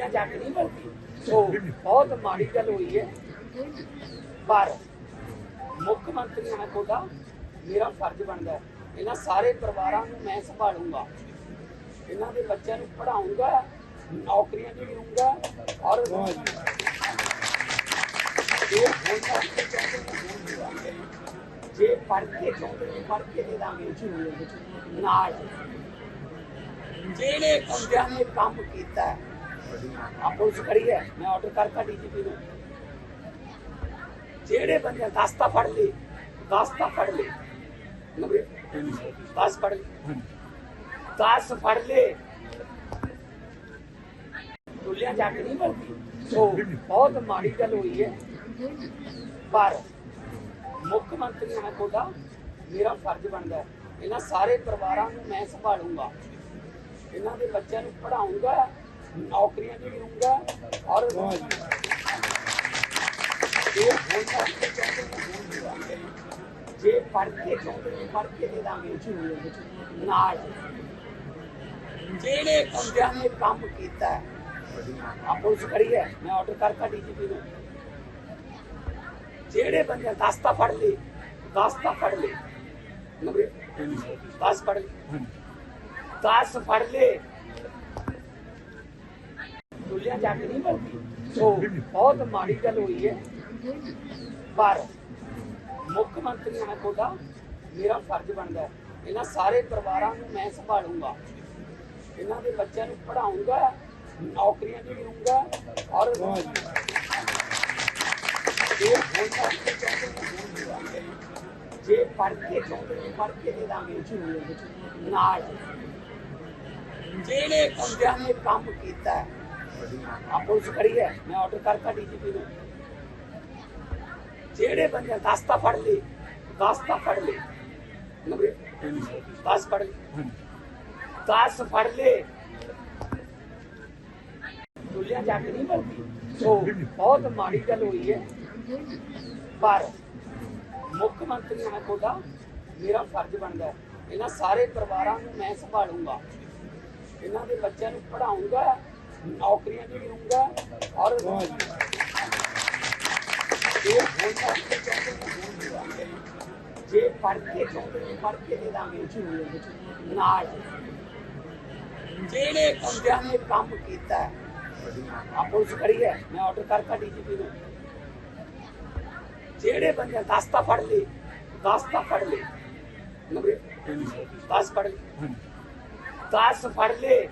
ਦੁਨੀਆ ਜੱਟ ਨਹੀਂ ਮਿਲਦੀ ਸੋ ਬਹੁਤ ਮਾੜੀ ਗੱਲ ਹੋਈ ਹੈ। ਪਰ ਮੁੱਖ ਮੰਤਰੀ ਹੋਣਾ ਤੁਹਾਡਾ ਮੇਰਾ ਫਰਜ਼ ਬਣਦਾ ਹੈ। ਇਹਨਾਂ ਸਾਰੇ ਪਰਿਵਾਰਾਂ ਨੂੰ ਮੈਂ ਸੰਭਾਲੂੰਗਾ। ਇਹਨਾਂ ਦੇ ਬੱਚਿਆਂ ਨੂੰ ਪੜ੍ਹਾਉਂਗਾ, ਨੌਕਰੀਆਂ ਵੀ ਦੇਵਾਂਗਾ ਔਰ ਜੇ ਹੁਣ ਤੱਕ ਚਾਹੁੰਦੇ ਜੇ ਪੜ੍ਹ ਕੇ ਚਾਹੁੰਦੇ ਨੇ, ਪੜ੍ਹ ਕੇ ਦੇ ਦਾਂਗੇ। ਨਾਲ ਜਿਹੜੇ ਬੰਦਿਆਂ ਨੇ ਕੰਮ ਕੀਤਾ ਆ ਪੁਲਿਸ ਖੜੀ ਹੈ, ਮੈਂ ਆਰਡਰ ਕਰਤਾ ਡੀਜੀਪੀ ਨੂੰ। ਜਿਹੜੇ ਬੰਦੇ ਦਸਤਾ ਫੜ ਲਈ ਦਸਤਾ ਫੜ ਲਈ ਨੰਬਰ 10 ਫੜ ਲਈ 10 ਫੜ ਲਈ ਜਾ ਕੇ ਨਹੀਂ ਮਿਲਦੀ ਸੋ, ਬਹੁਤ ਮਾੜੀ ਗੱਲ ਹੋਈ ਹੈ। ਪਰ ਮੁੱਖ ਮੰਤਰੀ ਹੋਣਾ ਤੁਹਾਡਾ ਮੇਰਾ ਫਰਜ਼ ਬਣਦਾ ਇਹਨਾਂ ਸਾਰੇ ਪਰਿਵਾਰਾਂ ਨੂੰ ਮੈਂ ਸੰਭਾਲੂੰਗਾ। ਇਹਨਾਂ ਦੇ ਬੱਚਿਆਂ ਨੂੰ ਪੜ੍ਹਾਉਂਗਾ। ਨੌਕਰੀਆਂ ਵੀ ਦੇਵਾਂਗਾ ਔਰ ਜੇ ਪੜ੍ਹ ਕੇ ਚਾਹੁੰਦੇ ਪੜ੍ਹ ਕੇ ਦੇ ਦਾਂਗੇ। ਨਾਲ ਜਿਹੜੇ ਬੰਦਿਆਂ ਨੇ ਕੰਮ ਕੀਤਾ ਹੈ, ਆ ਪੁਲਿਸ ਖੜੀ ਹੈ ਮੈਂ ਆਰਡਰ ਕਰਤਾ ਡੀਜੀਪੀ ਨੂੰ। ਜਿਹੜੇ ਬੰਦੇ ਦਸਤਾ ਫੜ ਲਈ ਦਸਤਾ ਫੜ ਲਈ 10 ਫੜ ਲਈ 10 ਫੜ ਲਈ ਦੁਨੀਆ ਜੱਟ ਨਹੀਂ ਮਿਲਦੀ ਸੋ ਬਹੁਤ ਮਾੜੀ ਗੱਲ ਹੋਈ ਹੈ। ਪਰ ਮੁੱਖ ਮੰਤਰੀ ਹੋਣਾ ਤੁਹਾਡਾ ਮੇਰਾ ਫਰਜ਼ ਬਣਦਾ ਹੈ। ਇਹਨਾਂ ਸਾਰੇ ਪਰਿਵਾਰਾਂ ਨੂੰ ਮੈਂ ਸੰਭਾਲੂੰਗਾ। ਇਹਨਾਂ ਦੇ ਬੱਚਿਆਂ ਨੂੰ ਪੜ੍ਹਾਉਂਗਾ, ਨੌਕਰੀਆਂ ਵੀ ਦੇਵਾਂਗਾ ਔਰ ਜੇ ਜੇ ਪੜ੍ਹ ਕੇ ਚਾਹੁੰਦੇ ਪੜ੍ਹ ਕੇ ਦੇ ਦਾਂਗੇ। ਨਾਲ ਜਿਹੜੇ ਬੰਦਿਆਂ ਨੇ ਕੰਮ ਕੀਤਾ ਆ ਪੁਲਿਸ ਖੜੀ ਹੈ, ਮੈਂ ਆਰਡਰ ਕਰਤਾ ਡੀਜੀਪੀ ਨੂੰ। ਜਿਹੜੇ ਬੰਦੇ ਦਸਤਾ ਫੜ ਲਈ ਦਸਤਾ ਫੜ ਲਈ ਨੰਬਰ 10 ਫੜ ਲਈ 10 ਫੜ ਲਈ ਦੁਨੀਆ ਕੇ ਨਹੀਂ ਮਿਲਦੀ ਸੋ, ਬਹੁਤ ਮਾੜੀ ਗੱਲ ਹੋਈ ਹੈ। ਪਰ ਮੁੱਖ ਮੰਤਰੀ ਹੋਣਾ ਤੁਹਾਡਾ ਮੇਰਾ ਫਰਜ਼ ਬਣਦਾ ਇਹਨਾਂ ਸਾਰੇ ਪਰਿਵਾਰਾਂ ਨੂੰ ਮੈਂ ਸੰਭਾਲੂੰਗਾ। ਇਹਨਾਂ ਦੇ ਬੱਚਿਆਂ ਨੂੰ ਪੜ੍ਹਾਉਂਗਾ। ਔਰ ਜੇ ਹੁਣ ਤੱਕ ਚਾਹੁੰਦੇ ਨੇ ਹੁਣ ਦੇਵਾਂਗੇ। ਜੇ ਪੜ੍ਹ ਕੇ ਚਾਹੁੰਦੇ ਨੇ ਪੜ੍ਹ ਕੇ ਦੇ ਦਾਂਗੇ। ਨਾਲ ਜਿਹੜੇ ਬੰਦਿਆਂ ਨੇ ਕੰਮ ਕੀਤਾ ਹੈ, ਆ ਪੁਲਿਸ ਖੜੀ ਹੈ ਮੈਂ ਆਰਡਰ ਕਰਤਾ ਡੀਜੀਪੀ ਨੂੰ। ਜਿਹੜੇ ਬੰਦੇ ਦਸਤਾ ਫੜ ਲਈ ਦਸਤਾ ਫੜ ਲਈ ਨੰਬਰ 10 ਫੜ ਲਈ 10 ਫੜ ਲਈ